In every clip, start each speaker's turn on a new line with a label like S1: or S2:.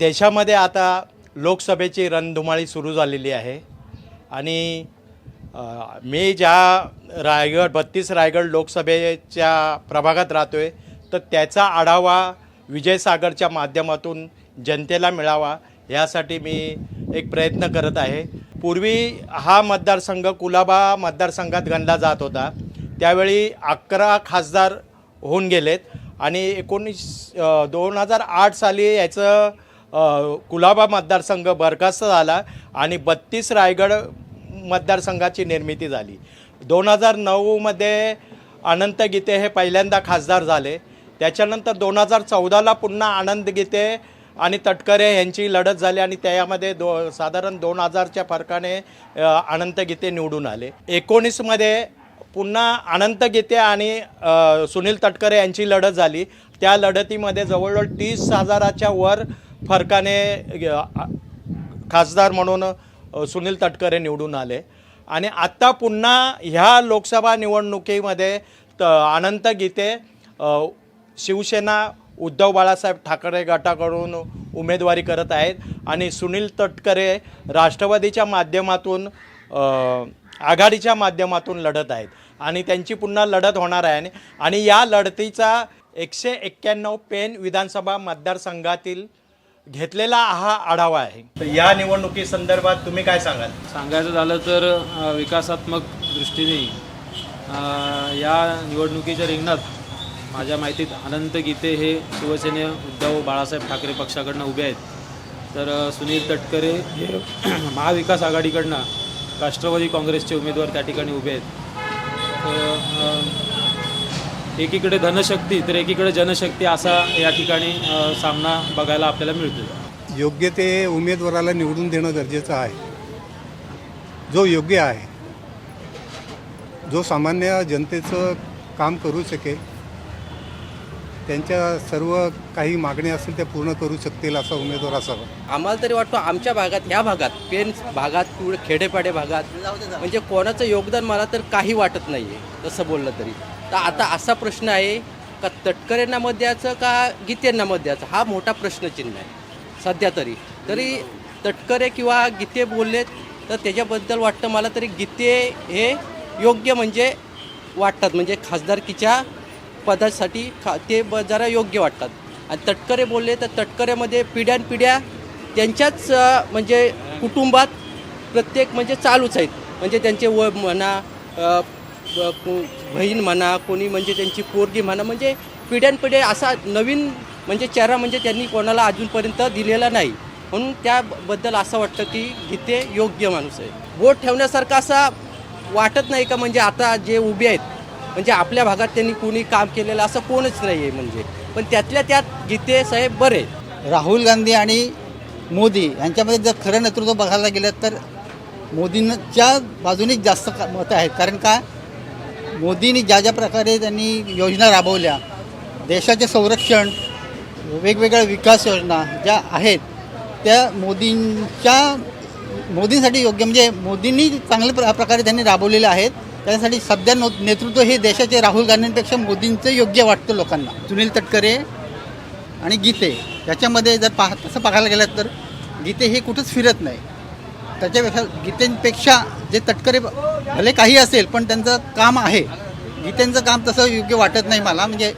S1: देशामध्ये आता लोकसभेची रणधुमाळी सुरू झालेली आहे. आणि मी ज्या रायगड बत्तीस रायगड लोकसभेच्या प्रभागात राहतो आहे तर त्याचा आढावा विजयसागरच्या माध्यमातून जनतेला मिळावा यासाठी मी एक प्रयत्न करत आहे. पूर्वी हा मतदारसंघ कुलाबा मतदारसंघात गणला जात होता. त्यावेळी अकरा खासदार होऊन गेलेत. आणि एकोणीस दोन हजार आठ साली याचं कुलाबा मतदारसंघ बरखास्त झाला आणि बत्तीस रायगड मतदारसंघाची निर्मिती झाली. दोन हजार नऊमध्ये अनंत गीते हे पहिल्यांदा खासदार झाले. त्याच्यानंतर दोन हजार चौदाला पुन्हा आनंद गीते आणि तटकरे यांची लढत झाली आणि त्यामध्ये दो साधारण दोन हजारच्या फरकाने अनंत गीते निवडून आले. एकोणीसमध्ये पुन्हा अनंत गीते आणि सुनील तटकरे यांची लढत झाली. त्या लढतीमध्ये जवळजवळ तीस हजाराच्या वर फरकाने खासदार म्हणून सुनील तटकरे निवडून आले. आणि आत्ता पुन्हा ह्या लोकसभा निवडणुकीमध्ये त अनंत गीते शिवसेना उद्धव बाळासाहेब ठाकरे गटाकडून उमेदवारी करत आहेत. आणि सुनील तटकरे राष्ट्रवादीच्या माध्यमातून आघाडीच्या माध्यमातून लढत आहेत. आणि त्यांची पुन्हा लढत होणार आहे. आणि- आणि या लढतीचा एकशे एक्क्याण्णव पेन विधानसभा मतदारसंघातील घेतलेला हा आढावा आहे. तर या निवडणुकी संदर्भात तुम्ही काय सांगाल?
S2: सांगायचं झालं तर अ, विकासात्मक दृष्टीने अ, या निवडणुकीच्या रिंगणात माझ्या माहितीत अनंत गीते हे शिवसेने उद्धव बाळासाहेब ठाकरे पक्षाकडनं उभे आहेत. तर अ, सुनील तटकरे हे महाविकास आघाडीकडनं राष्ट्रवादी काँग्रेसचे उमेदवार त्या ठिकाणी उभे आहेत. तर अ, एकीकडे धनशक्ती तर एकीकडे जनशक्ती असा या ठिकाणी सामना बघायला आपल्याला मिळतो
S3: योग्य ते उमेदवाराला निवडून देणं गरजेचं आहे. जो योग्य आहे जो सामान्य जनतेचं काम करू शकेल त्यांच्या सर्व काही मागण्या असतील त्या पूर्ण करू शकतील असा उमेदवार असावा.
S4: आम्हाला तरी वाटतं आमच्या भागात ह्या भागात पेन भागात पुढे खेडेपाडे भागात म्हणजे कोणाचं योगदान मला तर काही वाटत नाही आहे तसं बोललं तरी. तर आता असा प्रश्न आहे का तटकरेंना मत द्यायचं का गीतेंना मत द्यायचं? हा मोठा प्रश्नचिन्ह आहे सध्या तरी. तरी तटकरे किंवा गीते बोललेत तर त्याच्याबद्दल वाटतं मला तरी गीते हे योग्य म्हणजे वाटतात. म्हणजे खासदारकीच्या पदासाठी खा ते ब जरा योग्य वाटतात. आणि तटकरे बोलले तर तटकऱ्यामध्ये पिढ्यानपिढ्या त्यांच्याच म्हणजे कुटुंबात प्रत्येक म्हणजे चालूच आहेत. म्हणजे त्यांचे व म्हणा बहीण म्हणा कोणी म्हणजे त्यांची पोरगी म्हणा म्हणजे पिढ्यानपिढ्या असा नवीन म्हणजे चेहरा म्हणजे त्यांनी कोणाला अजूनपर्यंत दिलेला नाही. म्हणून त्याबद्दल असं वाटतं की गीते योग्य माणूस आहे. वोट ठेवण्यासारखा असा वाटत नाही का? म्हणजे आता जे उभे आहेत म्हणजे आपल्या भागात त्यांनी कोणी काम केलेलं असं कोणच नाही आहे म्हणजे. पण त्यातल्या त्यात गीते साहेब बरे
S5: राहुल गांधी आणि मोदी यांच्यामध्ये जर खरं नेतृत्व बघायला गेलं तर मोदींच्या बाजूने जास्त का- मतं आहेत. कारण का? मोदींनी ज्या ज्या प्रकारे त्यांनी योजना राबवल्या देशाचे संरक्षण वेगवेगळ्या विकास योजना ज्या आहेत त्या मोदींच्या मोदींसाठी योग्य म्हणजे मोदींनी चांगल्या प्र प्रकारे त्यांनी राबवलेल्या आहेत त्यासाठी सध्या नो नेतृत्व हे देशाचे राहुल गांधींपेक्षा मोदींचं योग्य वाटतं लोकांना. सुनील तटकरे आणि गीते याच्यामध्ये जर पाह तसं पाहायला गेलं तर गीते हे कुठंच फिरत नाही. त्याच्यापेक्षा गीतेंपेक्षा जे तटकरे भले काही असेल पण त्यांचं काम आहे. गीतेंचं काम तसं योग्य वाटत नाही मला. म्हणजे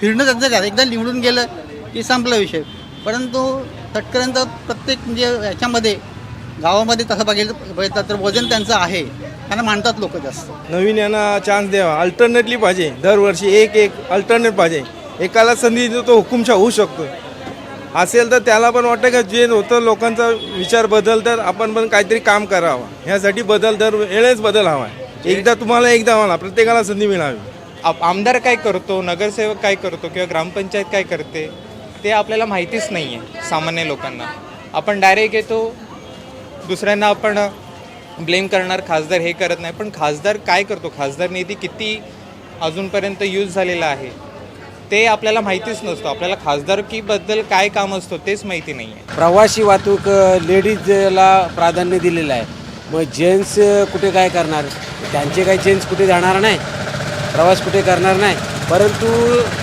S5: फिरणं त्यांचं झालं. एकदा निवडून गेलं की संपला विषय. परंतु तटकऱ्यांचा प्रत्येक म्हणजे याच्यामध्ये गावामध्ये तसं बघितलं बघितलं तर वजन त्यांचं आहे. त्यांना मानतात लोक जास्त.
S6: नवीन यांना चान्स द्यावा. अल्टरनेटली पाहिजे. दरवर्षी एक एक अल्टरनेट पाहिजे. एकाला संधी देतो तो हुकुमशा होऊ शकतो असेल तर त्याला पण वाटतं का जे होतं लोकांचा विचार बदल तर आपण पण काहीतरी काम करावं. ह्यासाठी बदल दर वेळेस बदल हवा आहे. एकदा तुम्हाला एकदा मला प्रत्येकाला संधी मिळावी.
S7: आप आमदार काय करतो नगरसेवक काय करतो किंवा ग्रामपंचायत काय करते ते आपल्याला माहितीच नाही आहे सामान्य लोकांना. आपण डायरेक्ट येतो दुसऱ्यांना आपण ब्लेम करणार खासदार हे करत नाही. पण खासदार काय करतो? खासदार निधी किती अजूनपर्यंत यूज झालेला आहे? ते आपल्याला माहितीच नसतं. आपल्याला खासदारकीबद्दल काय काम असतं तेच माहिती नाही आहे
S8: प्रवासी वाहतूक लेडीजला प्राधान्य दिलेलं आहे. मग जेंट्स कुठे काय करणार? त्यांचे काही जेंट्स कुठे जाणार नाही? प्रवास कुठे करणार नाही? परंतु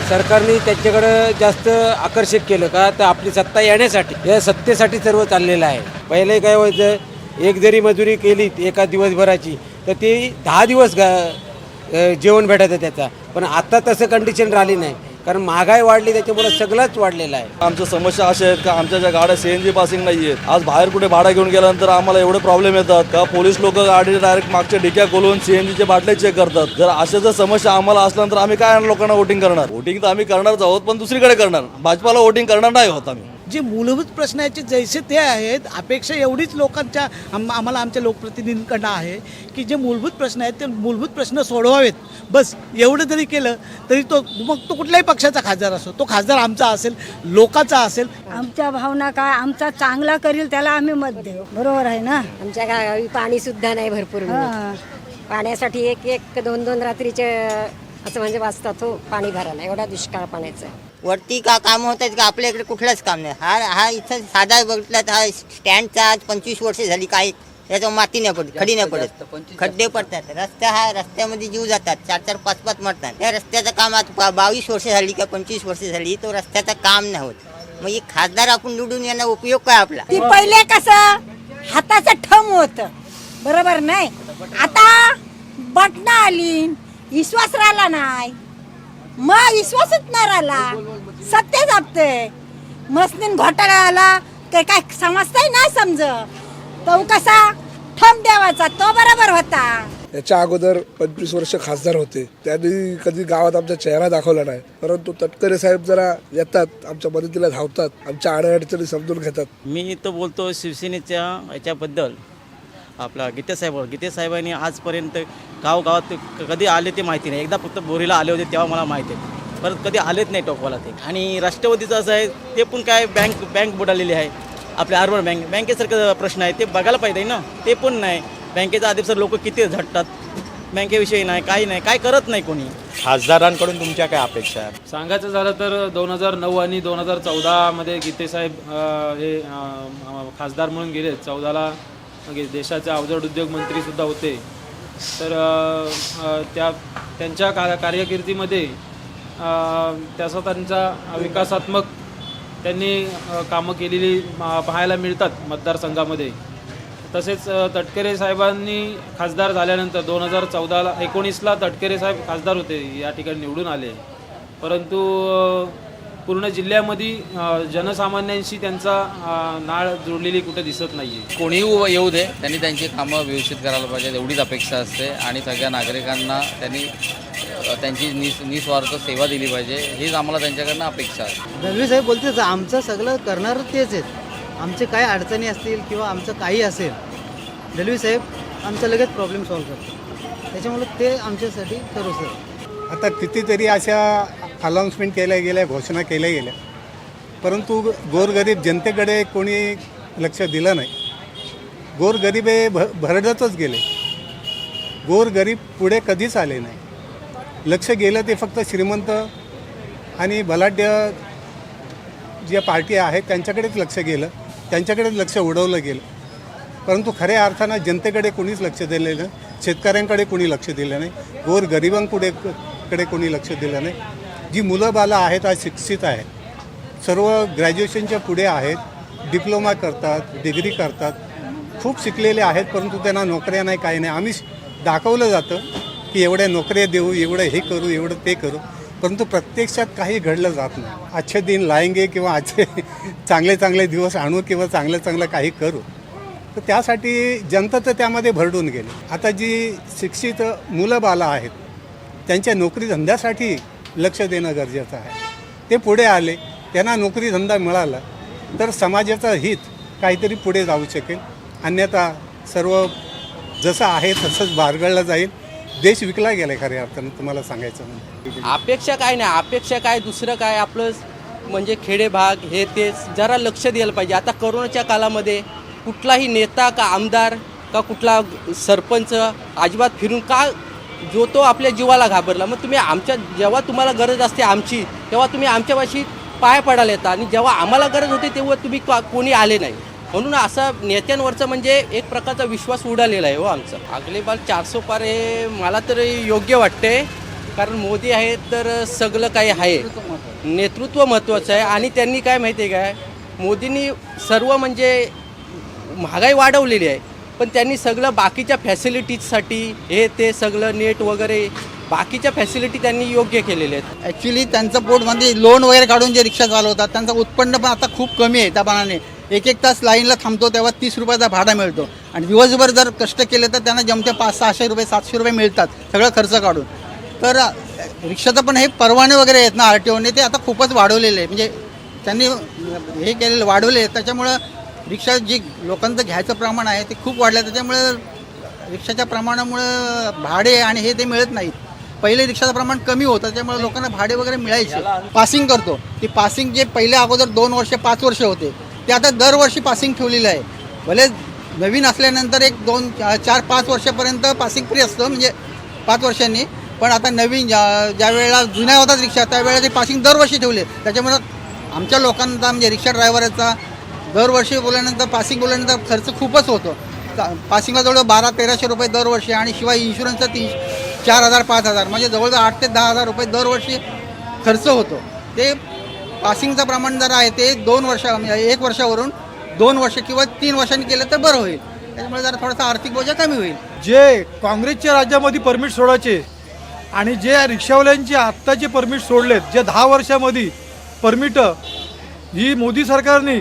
S8: सरकारने त्यांच्याकडं जास्त आकर्षित केलं का तर आपली सत्ता येण्यासाठी या सत्तेसाठी सर्व चाललेलं आहे. पहिले काय व्हायचं एक जरी मजुरी केली एका दिवसभराची तर ती दहा दिवस गा जेवण भेटायचं त्याचा. पण आता तसं कंडिशन राहिली नाही. कारण महागाई वाढली त्याच्यामुळे सगळंच वाढलेलं आहे.
S9: आमच्या समस्या अशा आहेत का आमच्या ज्या गाड्या सी एन जी पासिंग नाही आहेत आज बाहेर कुठे भाडा घेऊन गेल्यानंतर आम्हाला एवढे प्रॉब्लेम येतात का? पोलीस लोक गाडी डायरेक्ट मागच्या डिक्या खोलून सी एन बाटले चेक करतात. जर अशा जर समस्या आम्हाला असल्यानंतर आम्ही काय लोकांना वोटिंग करणार? वोटिंग तर आम्ही करणारच आहोत पण दुसरीकडे करणार. भाजपाला वोटिंग करणार नाही होत आम्ही.
S10: जे मूलभूत प्रश्न आहेत जे जैसे ते आहेत अपेक्षा एवढीच लोकांच्या आम आम्हाला आमच्या लोकप्रतिनिधींकडनं आहे की जे मूलभूत प्रश्न आहेत ते मूलभूत प्रश्न सोडवावेत. बस एवढं जरी केलं तरी तो मग तो कुठल्याही पक्षाचा खासदार असो तो खासदार आमचा असेल लोकाचा असेल.
S11: आमच्या भावना काय आमचा चांगला करील त्याला आम्ही मत देऊ. बरोबर आहे ना?
S12: आमच्या गावी पाणी सुद्धा नाही भरपूर
S11: हां.
S12: पाण्यासाठी एक एक दोन दोन रात्रीचे असं म्हणजे वाचतात हो पाणी भरायला. एवढा दुष्काळ पाण्याचा. आहे.
S13: वरती का काम होत आहेत का? आपल्या इकडे कुठलंच काम नाही. हा हा इथं साधा बघितला तर हा स्टँडचा आज पंचवीस वर्ष झाली काय? याच्यावर माती नाही पडत खडी नाही पडत. खड्डे पडतात. रस्ता हा रस्त्यामध्ये जीव जातात. चार चार पाच पाच मरतात. या रस्त्याचं काम आज बावीस वर्ष झाली का पंचवीस वर्ष झाली तो रस्त्याचं काम नाही होत. मग हे खासदार आपण निवडून यांना उपयोग काय आपला?
S11: ती पहिले कसं हाताचं ठम होत. बरोबर नाही? आता बटणं आली विश्वास राहिला नाही. मग विश्वासच नाही राहिला. सत्य जपते. मसनीन घोटाळा आला ते काय समजताय नाही समज. तो कसा ठम देवाचा तो बरोबर होता.
S14: याच्या अगोदर पंचवीस वर्ष खासदार होते. त्यांनी कधी गावात आमचा चेहरा दाखवला नाही. परंतु तटकरे साहेब जरा येतात आमच्या मदतीला धावतात आमच्या अडचणी समजून घेतात.
S8: मी तर बोलतो शिवसेनेच्या याच्याबद्दल. आपला गीते साहेब गीते साहेबांनी आजपर्यंत गावगावात कधी आले ते माहिती नाही. एकदा फक्त बोरीला आले होते तेव्हा मला माहिती आहे. परत कधी आलेच नाही टोकवाला ते. आणि राष्ट्रवादीचं असं आहे ते पण काय बँक बँक बुडालेली आहे. आपल्या अर्बन बँक बँकेसारखं प्रश्न आहे. ते बघायला पाहिजे ना. ते पण नाही. बँकेच्या आधीसर लोक किती झटतात. बँकेविषयी नाही काही नाही. काय करत नाही कोणी.
S1: खासदारांकडून तुमच्या काय अपेक्षा आहेत?
S2: सांगायचं झालं तर दोन हजार नऊ आणि दोन हजार चौदामध्ये गीतेसाहेब हे खासदार म्हणून गेले चौदाला म्हणजे देशाचे अवजड उद्योग मंत्रीसुद्धा होते. तर त्या त्यांच्या का कार्यकिर्दीमध्ये त्याचा त्यांचा विकासात्मक त्यांनी कामं केलेली पाहायला मिळतात मतदारसंघामध्ये. तसेच तटकेरे तटकरे साहेबांनी खासदार झाल्यानंतर दोन हजार चौदाला एकोणीसला तटकरे साहेब खासदार होते या ठिकाणी निवडून आले. परंतु पूर्ण जिल्ह्यामध्ये जनसामान्यांशी त्यांचा नाळ जोडलेली कुठे दिसत नाही आहे
S4: कोणीही येऊ दे त्यांनी त्यांची कामं व्यवस्थित करायला पाहिजे एवढीच अपेक्षा असते. आणि सगळ्या नागरिकांना त्यांनी त्यांची निस निस्वार्थ सेवा दिली पाहिजे. हीच आम्हाला त्यांच्याकडनं अपेक्षा आहे.
S13: दलवी साहेब बोलतेच आमचं सगळं करणार तेच आहेत. आमचे काय अडचणी असतील किंवा आमचं काही असेल दलवी साहेब आमचं लगेच प्रॉब्लेम सॉल्व्ह करतात. त्याच्यामुळे ते आमच्यासाठी सर्व सर.
S3: आता कितीतरी अशा अनाऊन्समेंट केल्या गेल्या घोषणा केल्या गेल्या. परंतु गोरगरीब जनतेकडे कोणी लक्ष दिलं नाही. गोरगरीब हे भ भरडतच गेले. गोरगरीब पुढे कधीच आले नाही. लक्ष गेलं ते फक्त श्रीमंत आणि बलाढ्य ज्या पार्टी आहेत त्यांच्याकडेच लक्ष गेलं त्यांच्याकडेच लक्ष उडवलं गेलं. परंतु खऱ्या अर्थानं जनतेकडे कोणीच लक्ष दिलेलं शेतकऱ्यांकडे कोणी लक्ष दिलं नाही. गोरगरिबांपुढे गरिबांकडे कडे कोणी लक्ष दिलं नाही. जी मुलं बालं आहेत आज शिक्षित आहेत. सर्व ग्रॅज्युएशनच्या पुढे आहेत. डिप्लोमा करतात डिग्री करतात. खूप शिकलेले आहेत परंतु त्यांना नोकऱ्या नाही काही नाही. आम्ही दाखवलं जातं की एवढ्या नोकऱ्या देऊ एवढं हे करू एवढं ते करू. परंतु प्रत्यक्षात काही घडलं जात नाही. आजचे दिन लायंगे किंवा आजचे चांगले चांगले दिवस आणू किंवा चांगलं चांगलं काही करू. तर त्यासाठी जनता तर त्यामध्ये भरडून गेली. आता जी शिक्षित मुलं बाला आहेत त्यांच्या नोकरी धंद्यासाठी लक्ष देणं गरजेचं आहे. ते पुढे आले त्यांना नोकरीधंदा मिळाला तर समाजाचं हित काहीतरी पुढे जाऊ शकेल. अन्यथा सर्व जसं आहे तसंच बारगळलं जाईल. देश विकला गेला आहे खऱ्या अर्थानं तुम्हाला सांगायचं म्हणजे.
S4: अपेक्षा काय नाही अपेक्षा काय दुसरं काय? आपलं म्हणजे खेडे भाग हे ते जरा लक्ष द्यायला पाहिजे. आता करोनाच्या काळामध्ये कुठलाही नेता का आमदार का कुठला सरपंच अजिबात फिरून का जो तो आपल्या जीवाला घाबरला. मग तुम्ही आमच्या जेव्हा तुम्हाला गरज असते आमची तेव्हा तुम्ही आमच्यापाशी पाय पडायला येता आणि जेव्हा आम्हाला गरज होती तेव्हा तुम्ही कोणी आले नाही. म्हणून असा नेत्यांवरचं म्हणजे एक प्रकारचा विश्वास उडालेला आहे हो आमचा. अगले बाल चारसो पार हे मला तर योग्य वाटते कारण मोदी आहे तर सगळं काही आहे. नेतृत्व महत्त्वाचं आहे. आणि त्यांनी काय माहिती आहे काय मोदींनी सर्व म्हणजे महागाई वाढवलेली आहे. पण त्यांनी सगळं बाकीच्या फॅसिलिटीजसाठी हे ते सगळं नेट वगैरे बाकीच्या फॅसिलिटी त्यांनी योग्य केलेल्या आहेत.
S5: ॲक्च्युली त्यांचं पोटमध्ये लोन वगैरे काढून जे रिक्षा चालवतात त्यांचं उत्पन्न पण आता खूप कमी आहे त्या मानाने एक एक तास लाईनला थांबतो तेव्हा तीस रुपयाचा भाडा मिळतो. आणि दिवसभर जर कष्ट केले तर त्यांना जमते पाच सहाशे रुपये सातशे रुपये मिळतात सगळं खर्च काढून. तर रिक्षाचं पण हे परवाने वगैरे आहेत ना आर टी ओने ते आता खूपच वाढवलेले आहे. म्हणजे त्यांनी हे केलेलं वाढवले त्याच्यामुळं रिक्षा जी लोकांचं घ्यायचं प्रमाण आहे ते खूप वाढलं त्याच्यामुळं रिक्षाच्या प्रमाणामुळं भाडे आणि हे ते मिळत नाहीत. पहिले रिक्षाचं प्रमाण कमी होतं त्यामुळे लोकांना भाडे वगैरे मिळायचे. पासिंग करतो. ती पासिंग जे पहिले अगोदर दोन वर्ष पाच वर्ष होते ते आता दरवर्षी पासिंग ठेवलेलं आहे. भले नवीन असल्यानंतर एक दोन चार पाच वर्षापर्यंत पासिंग फ्री असतं म्हणजे पाच वर्षांनी. पण आता नवीन ज्या ज्या वेळेला जुन्या होतात रिक्षा त्यावेळेला ते पासिंग दरवर्षी ठेवले. त्याच्यामुळं आमच्या लोकांचा म्हणजे रिक्षा ड्रायव्हरचा दरवर्षी बोलल्यानंतर पासिंग बोलल्यानंतर खर्च खूपच होतो. पासिंगला जवळ बारा तेराशे रुपये दरवर्षी आणि शिवाय इन्शुरन्सचा तीन चार हजार पाच हजार म्हणजे जवळजवळ आठ ते दहा हजार रुपये दरवर्षी खर्च होतो. ते पासिंगचं प्रमाण जर आहे ते दोन वर्ष म्हणजे एक वर्षावरून दोन वर्ष किंवा तीन वर्षांनी केलं तर बरं होईल. त्याच्यामुळे जरा थोडासा आर्थिक बोजा कमी होईल.
S6: जे काँग्रेसच्या राज्यामध्ये परमिट सोडायचे आणि जे रिक्षावाल्यांचे आत्ताचे परमिट सोडलेत जे दहा वर्षामध्ये परमिट ही मोदी सरकारने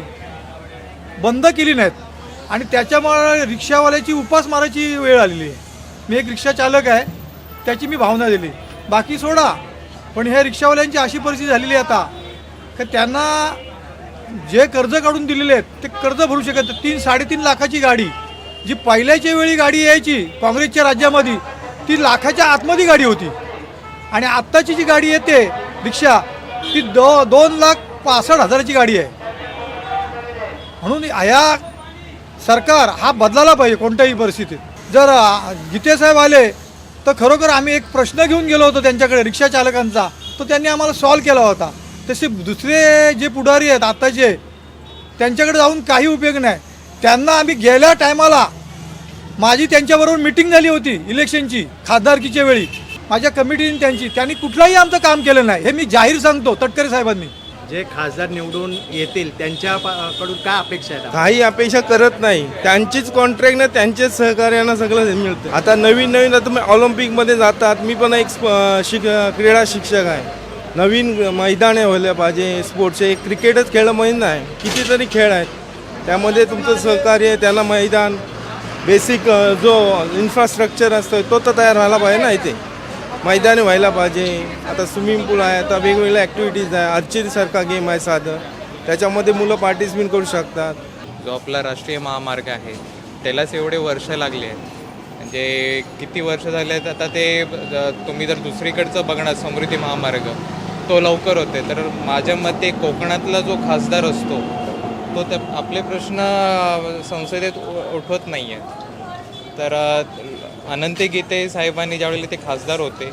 S6: बंद केली नाहीत. आणि त्याच्यामुळे रिक्षावाल्याची उपास मारायची वेळ आलेली आहे. मी एक रिक्षा चालक आहे त्याची मी भावना दिली. बाकी सोडा पण ह्या रिक्षावाल्यांची अशी परिस्थिती झालेली आहे आता का त्यांना जे कर्ज काढून दिलेले आहेत ते कर्ज भरू शकत नाही. तीन साडेतीन लाखाची गाडी जी पहिल्याच्या वेळी गाडी यायची काँग्रेसच्या राज्यामध्ये ती लाखाच्या आतमध्ये गाडी होती. आणि आत्ताची जी गाडी येते रिक्षा ती दो दोन लाख पासष्ट हजाराची गाडी आहे. म्हणून या सरकार हा बदलायला पाहिजे कोणत्याही परिस्थितीत. जर गीतेसाहेब आले तर खरोखर आम्ही एक प्रश्न घेऊन गेलो होतो त्यांच्याकडे रिक्षा चालकांचा. तो त्यांनी आम्हाला सॉल्व केला होता. तसे दुसरे जे पुढारी आहेत आत्ताचे त्यांच्याकडे जाऊन काही उपयोग नाही. त्यांना आम्ही गेल्या टायमाला माझी त्यांच्याबरोबर मिटिंग झाली होती इलेक्शनची खासदारकीच्या वेळी. माझ्या कमिटीने त्यांची त्यांनी कुठलाही आमचं काम केलं नाही. हे मी जाहीर सांगतो तटकरे साहेबांनी.
S1: जे खासदार निवडून येतील त्यांच्याकडून काय अपेक्षा आहेत?
S6: काही अपेक्षा करत नाही. त्यांचीच कॉन्ट्रॅक्ट त्यांचेच सहकार्यानं सगळं मिळतं. आता नवीन नवीन आता तुम्ही ऑलिम्पिकमध्ये जातात. मी पण एक स्प- शिक क्रीडा शिक्षक आहे. नवीन मैदाने व्हायला पाहिजे. स्पोर्ट्सचे एक क्रिकेटच खेळ माहीत नाही कितीतरी खेळ आहेत. त्यामध्ये तुमचं सहकार्य त्यांना मैदान बेसिक जो इन्फ्रास्ट्रक्चर असतो तो तर तयार व्हायला पाहिजे ना इथे. मैदानी व्हायला पाहिजे. आता स्विमिंग पूल आहे आता वेगवेगळ्या ॲक्टिव्हिटीज आहे. आर्चरीसारखा गेम आहे साधं. त्याच्यामध्ये मुलं पार्टिसिपेट करू शकतात.
S7: जो आपला राष्ट्रीय महामार्ग आहे त्यालाच एवढे वर्ष लागले आहेत. म्हणजे किती वर्ष झाले आहेत आता ते तुम्ही जर दुसरीकडचं बघणार समृद्धी महामार्ग तो लवकर होते. तर माझ्या मते कोकणातला जो खासदार असतो तो त्या आपले प्रश्न संसदेत उ- उठवत नाही आहे तर अनंत गीते साहेबांनी ज्यावेळेला ते खासदार होते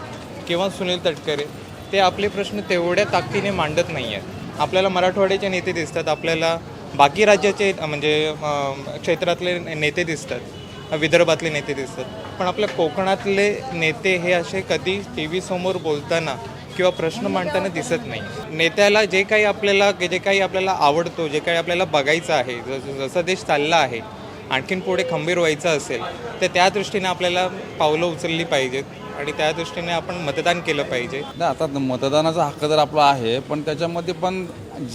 S7: किंवा सुनील तटकरे ते आपले प्रश्न तेवढ्या ताकदीने मांडत नाही आहेत. आपल्याला मराठवाड्याचे नेते दिसतात आपल्याला बाकी राज्याचे म्हणजे क्षेत्रातले नेते दिसतात विदर्भातले नेते दिसतात. पण आपल्या कोकणातले नेते हे असे कधी टी व्ही समोर बोलताना किंवा प्रश्न मांडताना दिसत नाही. नेत्याला जे काही आपल्याला जे काही आपल्याला आवडतो जे काही आपल्याला बघायचं आहे जसं जसा देश चालला आहे आणखीन पुढे खंबीर व्हायचं असेल तर त्या दृष्टीने आपल्याला पावलं उचलली पाहिजेत आणि त्या दृष्टीने आपण मतदान केलं पाहिजे.
S15: नाही आता मतदानाचा हक्क तर आपला आहे पण त्याच्यामध्ये पण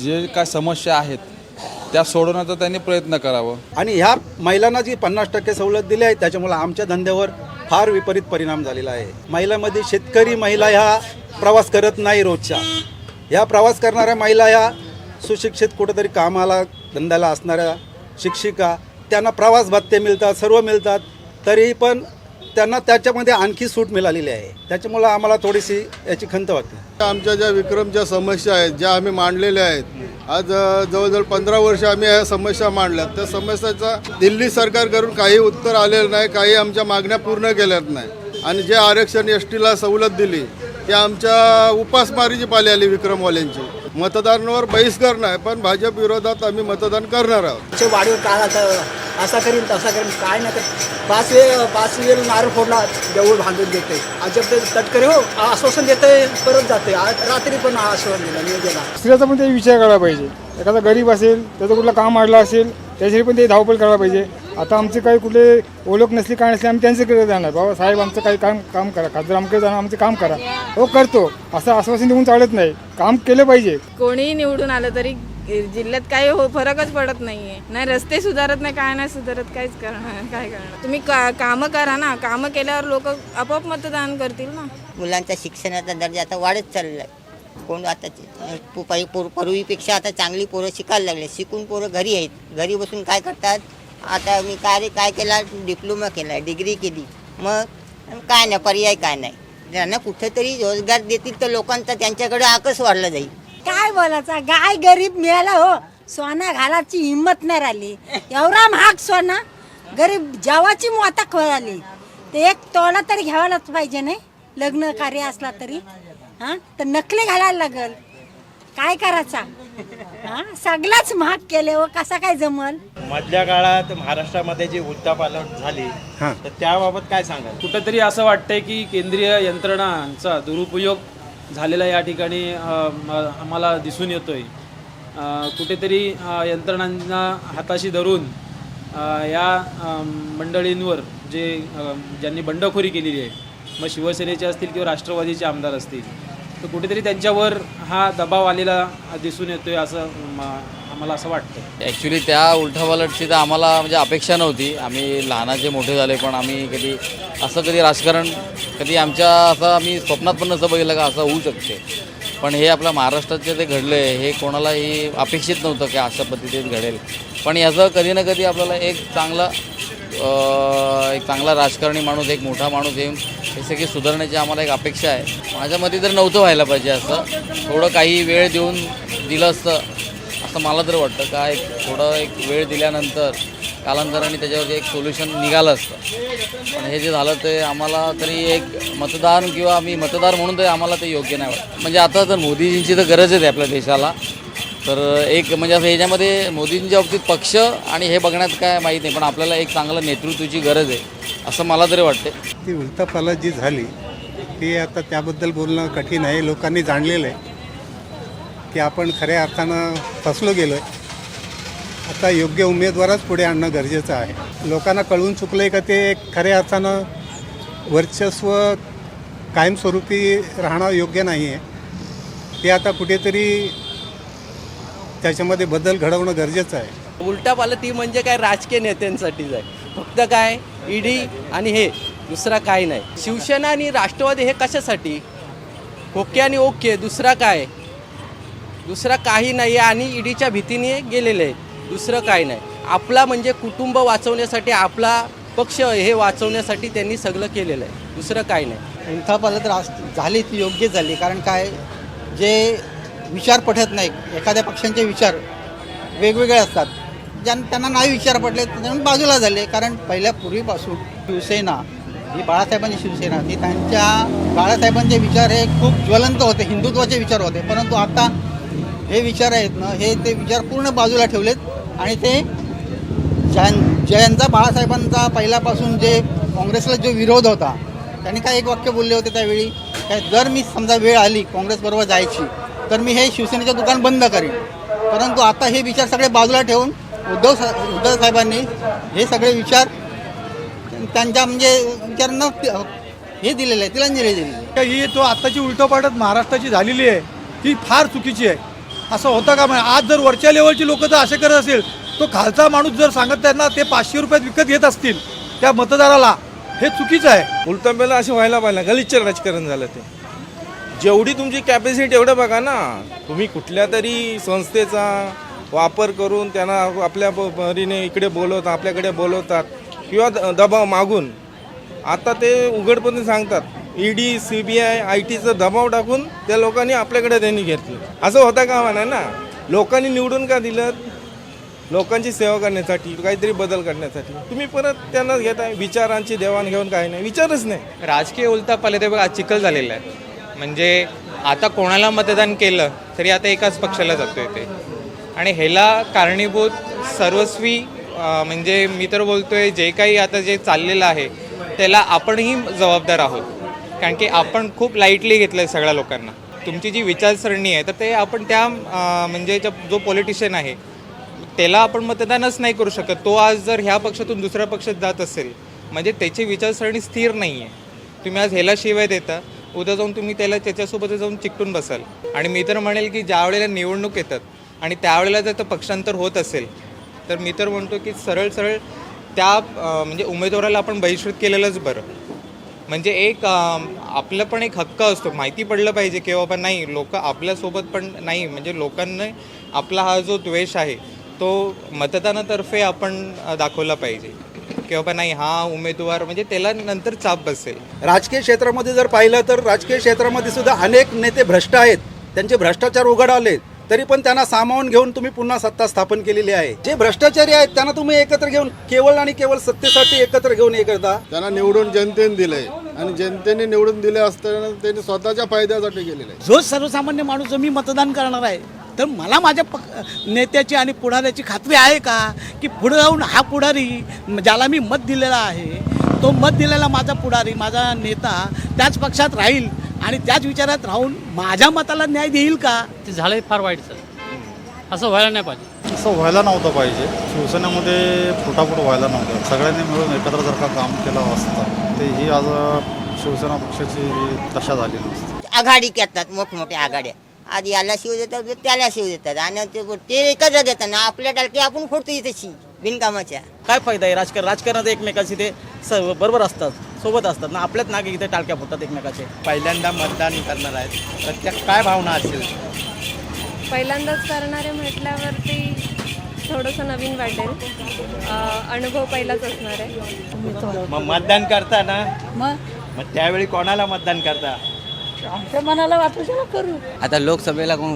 S15: जे काय समस्या आहेत त्या सोडवण्याचा त्यांनी प्रयत्न करावं.
S16: आणि ह्या महिलांना जी पन्नास टक्के सवलत दिली आहे त्याच्यामुळे आमच्या धंद्यावर फार विपरीत परिणाम झालेला आहे. महिलांमध्ये शेतकरी महिला ह्या प्रवास करत नाही रोजच्या. ह्या प्रवास करणाऱ्या महिला ह्या सुशिक्षित कुठंतरी कामाला धंद्याला असणाऱ्या शिक्षिका त्यांना प्रवास भत्ते मिळतात सर्व मिळतात तरीही पण त्यांना त्याच्यामध्ये आणखी सूट मिळालेली आहे. त्याच्यामुळं आम्हाला थोडीशी याची खंत वाटते.
S17: आमच्या ज्या विक्रमच्या समस्या आहेत ज्या आम्ही मांडलेल्या आहेत आज जवळजवळ पंधरा वर्ष आम्ही ह्या समस्या मांडल्यात त्या समस्याचा दिल्ली सरकारकडून काही उत्तर आलेलं नाही काही आमच्या मागण्या पूर्ण केल्यात नाही. आणि जे आरक्षण एस टीला सवलत दिली ती आमच्या उपासमारीची पाली आली विक्रमवाल्यांची. मतदानावर बहिष्कार नाही पण भाजप विरोधात आम्ही मतदान करणार आहोत.
S10: वाढीव काळात असा करीन तसा करीन. काय नाही तर पाच वेळ पाच वेळ नारळ फोडला देऊळ बांधून देते अजब ते तटकरे हो आश्वासन देते परत जाते आज रात्री पण आश्वासन दिलं मी गेला
S6: स्त्रियाचा पण ते विचार करायला पाहिजे. एखादा गरीब असेल त्याचं कुठलं काम अडलं असेल त्यासाठी पण ते धावपळ करायला पाहिजे. आता आमचे काही कुठले ओळख नसली काय नसली आम्ही त्यांच्याकडे जाणार. बाबा साहेब आमचं काही काम काम करा. खासदार आमकडे जाणार आमचं काम करा. हो करतो. असं आश्वासन देऊन चालत नाही. काम केलं पाहिजे.
S11: कोणीही निवडून आलं तरी जिल्ह्यात काही हो फरकच पडत नाहीये. नाही रस्ते सुधारत नाही काय नाही सुधारत काहीच करणार काय करणार. तुम्ही का कामं करा ना. कामं केल्यावर लोक आपोआप मतदान करतील ना.
S5: मुलांचा शिक्षणाचा दर्जा आता वाढत चालला आहे कोण आता पु- पूर- पूर्वीपेक्षा आता चांगली पोरं शिकायला लागले. शिकून पोरं घरी आहेत. घरी बसून काय करतात? आता मी काय काय केला? डिप्लोमा केला डिग्री केली. मग? काय नाही पर्याय काय नाही. त्यांना कुठेतरी रोजगार देतील तर लोकांचा त्यांच्याकडे आकस वाढला जाईल.
S11: काय बोलायचा? गाय गरीब मिळाला हो. सोना घालायची हिंमत नाही राहिली. एवढा महाग सोना. गरीब जेवाची मोता खोळाली ते एक तोडा तरी घ्यावालाच पाहिजे नाही. लग्न कार्य असला तरी. हा? तर नकली घालायला लागल. काय करायचा? हा? सगळंच महाग केले हो. कसा काय जमल?
S1: मधल्या काळात महाराष्ट्रामध्ये जी उलथापालट झाली
S3: हां.
S1: तर त्याबाबत काय सांगाल?
S2: कुठंतरी असं वाटतंय की केंद्रीय यंत्रणांचा दुरुपयोग झालेला या ठिकाणी आम्हाला दिसून येतो आहे कुठेतरी यंत्रणांना हाताशी धरून या मंडळींवर जे ज्यांनी बंडखोरी केलेली आहे मग शिवसेनेचे असतील किंवा राष्ट्रवादीचे आमदार असतील तर कुठेतरी त्यांच्यावर हा दबाव आलेला दिसून येतो आहे असं मला आम्हाला असं वाटतं.
S15: ॲक्च्युली त्या उलटापालटची तर आम्हाला म्हणजे अपेक्षा नव्हती. आम्ही लहानाचे मोठे झाले पण आम्ही कधी असं कधी राजकारण कधी आमच्या असं आम्ही स्वप्नात पण नसं बघितलं का असं होऊ शकते. पण हे आपल्या महाराष्ट्राचे जे घडलं घडले हे कोणालाही अपेक्षित नव्हतं की अशा पद्धतीत घडेल. पण याचं कधी ना कधी आपल्याला एक चांगला एक चांगला राजकारणी माणूस एक मोठा माणूस येऊन हे सगळे सुधारण्याची आम्हाला एक अपेक्षा आहे. माझ्या मते तर नव्हतं व्हायला पाहिजे असं. थोडं काही वेळ देऊन दिलं असतं. असं मला तर वाटतं का एक थोडं एक वेळ दिल्यानंतर कालांतराने त्याच्यावरती एक सोल्युशन निघालं असतं. पण हे जे झालं ते आम्हाला तरी एक मतदान किंवा आम्ही मतदार म्हणून तरी आम्हाला ते योग्य नाही वाटत. म्हणजे आता तर मोदीजींची तर गरजच आहे आपल्या देशाला. तर एक म्हणजे असं ह्याच्यामध्ये मोदींच्या बाबतीत पक्ष आणि हे बघण्यात काय माहीत नाही पण आपल्याला एक चांगलं नेतृत्वाची गरज आहे असं मला तरी वाटते
S3: ती उलथापालट जी झाली ती आता त्याबद्दल बोलणं कठीण आहे. लोकांनी जाणलेलं आहे. की आपण खऱ्या अर्थानं फसलो गेलो आहे आता योग्य उमेदवारच पुढे आणणं गरजेचं आहे. लोकांना कळून चुकलं आहे का ते खऱ्या अर्थानं वर्चस्व कायमस्वरूपी राहणं योग्य नाही आहे ते आता कुठेतरी त्याच्यामध्ये बदल घडवणं गरजेचं आहे.
S4: उलटा पालटी म्हणजे काय राजकीय नेत्यांसाठीच आहे फक्त काय ईडी आणि हे दुसरा काय नाही. शिवसेना आणि राष्ट्रवादी हे कशासाठी? ओके आणि ओके दुसरा काय? दुसरं काही नाही आहे आणि ईडीच्या भीतीने गेलेले आहेत दुसरं काही नाही. आपला म्हणजे कुटुंब वाचवण्यासाठी आपला पक्ष हे वाचवण्यासाठी त्यांनी सगळं केलेलं आहे. दुसरं काय नाही.
S5: उलथापालट रास झाली ती योग्य झाली कारण काय जे विचार पटत नाही एखाद्या पक्षांचे विचार वेगवेगळे असतात. ज्यां त्यांना नाही विचार पडले त्यांना बाजूला झाले. कारण पहिल्या पूर्वीपासून शिवसेना ही बाळासाहेबांची शिवसेना ती त्यांच्या बाळासाहेबांचे विचार हे खूप ज्वलंत होते हिंदुत्वाचे विचार होते. परंतु आता हे विचार आहेत ना हे ते विचार पूर्ण बाजूला ठेवलेत. आणि ते ज्यां ज्यांचा बाळासाहेबांचा पहिल्यापासून जे काँग्रेसला जो विरोध होता त्यांनी काय एक वाक्य बोलले होते त्यावेळी? काय जर मी समजा वेळ आली काँग्रेसबरोबर जायची तर मी हे शिवसेनेचं दुकान बंद करेन. परंतु आता हे विचार सगळे बाजूला ठेवून उद्धव सा उद्धव साहेबांनी हे सगळे विचार त्यांच्या म्हणजे विचार न हे दिलेलं आहे तिलांजली दिलेली
S10: ही तो आत्ताची उलटोपाटत महाराष्ट्राची झालेली आहे ती फार चुकीची आहे. असं होतं का? म्हणजे आज जर वरच्या लेवलची लोक जर असे करत असेल तो खालचा माणूस जर सांगत त्यांना ते पाचशे रुपयात विकत घेत असतील त्या मतदाराला हे चुकीचं आहे.
S6: उलटंब्याला असे व्हायला पाहिजे गलिच्छ राजकारण झालं ते. जेवढी तुमची कॅपॅसिटी एवढं बघा ना. तुम्ही कुठल्या तरी संस्थेचा वापर करून त्यांना आपल्या प- परीने इकडे बोलवतात आपल्याकडे बोलवतात किंवा द- दबाव मागून. आता ते उघडपणे सांगतात. ED C B I I टीचं दबाव टाकून त्या लोकांनी आपल्याकडे त्यांनी घेतलं. असं होता का म्हणा ना. लोकांनी निवडून का दिलं? लोकांची सेवा करण्यासाठी काहीतरी बदल करण्यासाठी. तुम्ही परत त्यांना घेताय विचारांची देवाणघेवाण काही नाही. विचारच नाही.
S7: राजकीय उलथापालट बघा चिखल झालेलं आहे. म्हणजे आता कोणाला मतदान केलं तरी आता एकाच पक्षाला जातोय ते. आणि ह्याला कारणीभूत सर्वस्वी म्हणजे मी तर बोलतोय जे काही आता जे चाललेलं आहे त्याला आपणही जबाबदार आहोत. कारण की आपण खूप लाईटली घेतलं आहे सगळ्या लोकांना. तुमची जी विचारसरणी आहे तर ते आपण त्या म्हणजे जो पॉलिटिशियन आहे त्याला आपण मतदानच नाही करू शकत. तो आज जर ह्या पक्षातून दुसऱ्या पक्षात जात असेल म्हणजे त्याची विचारसरणी स्थिर नाही आहे तुम्ही आज ह्याला शिवाय देता उद्या जाऊन तुम्ही त्याला त्याच्यासोबत जाऊन चिकटून बसाल. आणि मी तर म्हणेल की ज्या वेळेला निवडणूक येतात आणि त्यावेळेला जर तर पक्षांतर होत असेल तर मी तर म्हणतो की सरळ सरळ त्या म्हणजे उमेदवाराला आपण बहिष्कृत केलेलंच बरं. म्हणजे एक आपलं पण एक हक्क असतो. माहिती पडलं पाहिजे की बाबा नाही. लोक आपल्यासोबत पण नाही. म्हणजे लोकांना आपला हा जो द्वेष आहे तो मतदानातर्फे आपण दाखवला पाहिजे. की बाबा नाही हा उमेदवार म्हणजे त्याला नंतर चाप बसेल.
S16: राजकीय क्षेत्रामध्ये जर पाहिलं तर राजकीय क्षेत्रामध्ये सुद्धा अनेक नेते भ्रष्ट आहेत. त्यांचे भ्रष्टाचार उघड आले तरी पण त्यांना सामावून घेऊन तुम्ही पुन्हा सत्ता स्थापन केलेली आहे. जे भ्रष्टाचारी आहेत त्यांना तुम्ही एकत्र घेऊन केवळ आणि केवळ सत्तेसाठी एकत्र घेऊन हे करता
S17: त्यांना निवडून जनतेने दिलंय. आणि जनतेने निवडून दिले असताना त्यांनी स्वतःच्या फायद्यासाठी केलेलं आहे.
S10: जो सर्वसामान्य माणूस जो मी मतदान करणार आहे तर मला माझ्या पक नेत्याची आणि पुढाऱ्याची खात्री आहे का की पुढे जाऊन हा पुढारी ज्याला मी मत दिलेला आहे तो मत दिलेला माझा पुढारी माझा नेता त्याच पक्षात राहील आणि त्याच विचारात राहून माझ्या मताला न्याय देईल का?
S18: ते झालं फार वाईट सर. असं व्हायला नाही पाहिजे.
S19: असं व्हायला नव्हतं पाहिजे. शिवसेनेमध्ये फुटाफूट व्हायला नव्हतं. सगळ्यांनी मिळून एकत्र जर का काम केलं असतं ते ही आज शिवसेना पक्षाची दशा झाली नसती.
S13: आघाडी करतात मोठमोठ्या आघाड्या. आज याला शिव देतात त्याला शिव देतात. आणि ते ते एकत्र घेतात ना आपल्या टाळकी आपण फोडतो इथेची बिनकामाच्या.
S8: काय फायदा आहे? राजकारण राजकारणात एकमेकाशी ते स बरोबर असतात सोबत असतात ना आपल्याच नागे इथे टाळक्या फुटतात एकमेकाचे.
S1: पहिल्यांदा मतदान करणार आहेत. तर त्या काय भावना असतील?
S20: पहिल्यांदाच करणारे म्हटल्यावरती थोडंसं नवीन वाटेल. अनुभव पहिलाच असणार आहे.
S1: मग मतदान करता ना?
S13: मग?
S1: मग त्यावेळी कोणाला मतदान करता?
S13: आमच्या मनाला वाटू शकतो करू.
S21: आता लोकसभेला कोण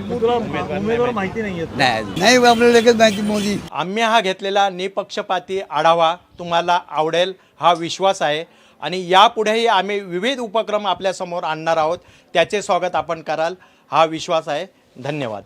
S19: उमेदवार माहिती नाही
S21: नाही.
S22: नाही आपल्याला लगेच माहिती मोदी.
S1: आम्ही हा घेतलेला निपक्षपाती आढावा तुम्हाला आवडेल हा विश्वास आहे. आणि यापुढेही आम्ही विविध उपक्रम आपल्यासमोर आणणार आहोत. त्याचे स्वागत आपण कराल. हा विश्वास आहे. धन्यवाद.